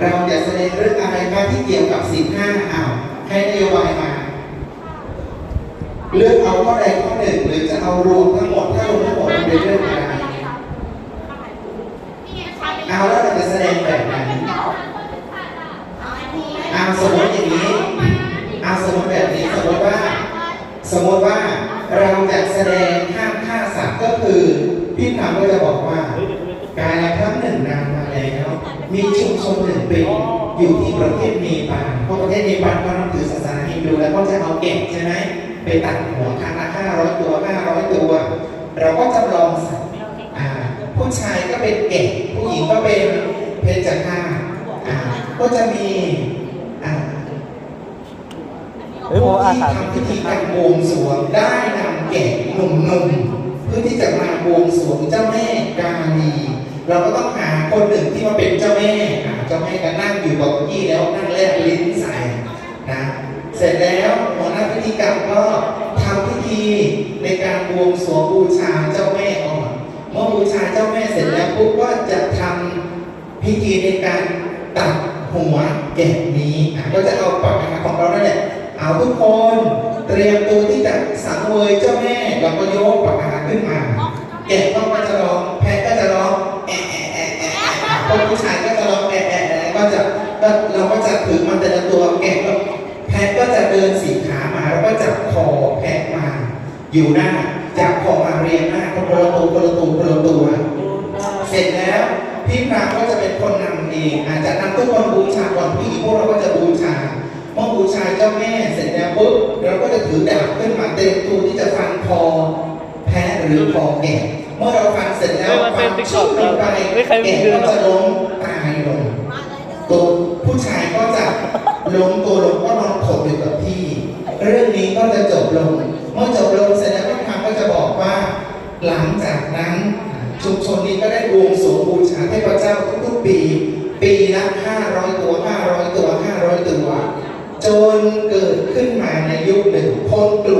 เราจะแสดงเรื่องอะไรคะที่เกี่ยวกับสิบห้าอ้าวให้นโยบายมา เลือกเอาข้อใดข้อหนึ่งหรือจะเอารวมทั้งหมดถ้ารวมทั้งหมดมันเป็นเรื่องอะไรเอาแล้วเราจะแสดงแบบไหนเอาสมมติอย่างนี้เอาสมมติแบบนี้สมมติว่า สมมติว่าเราจะแสดงห้ามฆ่าสัตว์ก็คือพี่ถามก็จะบอกว่าการละ มีชุมชนหนึ่งเป็นอยู่ที่ประเทศเนปาลเพราะประเทศเนปาลก็นับถือศาสนาฮินดูแล้วก็จะเอาแกะใช่ไหมไปตัดหัวครั้งละห้าร้อยตัวห้าร้อยตัว เราก็จำลองสัตว์ผู้ชายก็เป็นแกะผู้หญิงก็เป็นเพชฌฆาตอ่าก็จะมีอ่าเฮ้ยผมอาหารทำพิธีการบวงสรวงได้นำแกะหนุ่มๆเพื่อที่จะมาบวงสรวงเจ้าแม่กาลี เราก็ต้องหาคนหนึ่งที่มาเป็นเจ้าแม่อะเจ้าแม่ก็นั่งอยู่กับเก้าอี้แล้วนั่งแลบลิ้นใส่นะเสร็จแล้วหัวหน้าพิธีกรรมก็ทำพิธีในการบวงสรวงบูชาเจ้าแม่ก่อนเมื่อบูชาเจ้าแม่เสร็จแล้วปุ๊บก็จะทำพิธีในการตัดหัวแกะนี้อะก็จะเอาปากกาของเรานั่นแหละเอาทุกคนเตรียมตัวที่จะสังเวยเจ้าแม่เราก็โยกปากกาขึ้นมา แกะก็จะร้องแพ คนผู้ชายก็จะร้องแอะแอะแอะก็จะก็เราก็จะถือมันแต่ละตัวแกะก็แพะก็จะเดินสีขามาแล้วก็จับคอแพะมา อยู่หน้าจับคอมาเรียงหน้าคนละตัวคนละตัวคนละตัวเสร็จแล้วพี่พรามก็จะเป็นคนนำเองอาจจะนำทุกคนบูชาก่อนพี่พวกเราก็จะบูชาเมื่อบูชาเจ้าแม่เสร็จแล้วปุ๊บเราก็จะถือดาบขึ้นมาเต็มตัวที่จะฟันคอแพะหรือคอแกะ เมื่อเราฟันเสร็จแล้วเฮ้ยมันเป็นชุบลงไปไม่เคยมีแกะเรื่องก็จะล้มตายลงตัวผู้ชายก็จะล้มตัวลงก็นอนขดอยู่กับที่ เรื่องนี้ก็จะจบลง เมื่อจบลงเสร็จแล้วพี่พรามก็จะบอกว่า หลังจากนั้นชุมชนนี้ก็ได้บวงสรวงบูชาเทพเจ้าทุกๆปี ปีละ500 ตัว 500 ตัว 500 ตัว จนเกิดขึ้นมาในยุคหนึ่งคนกลุ่ม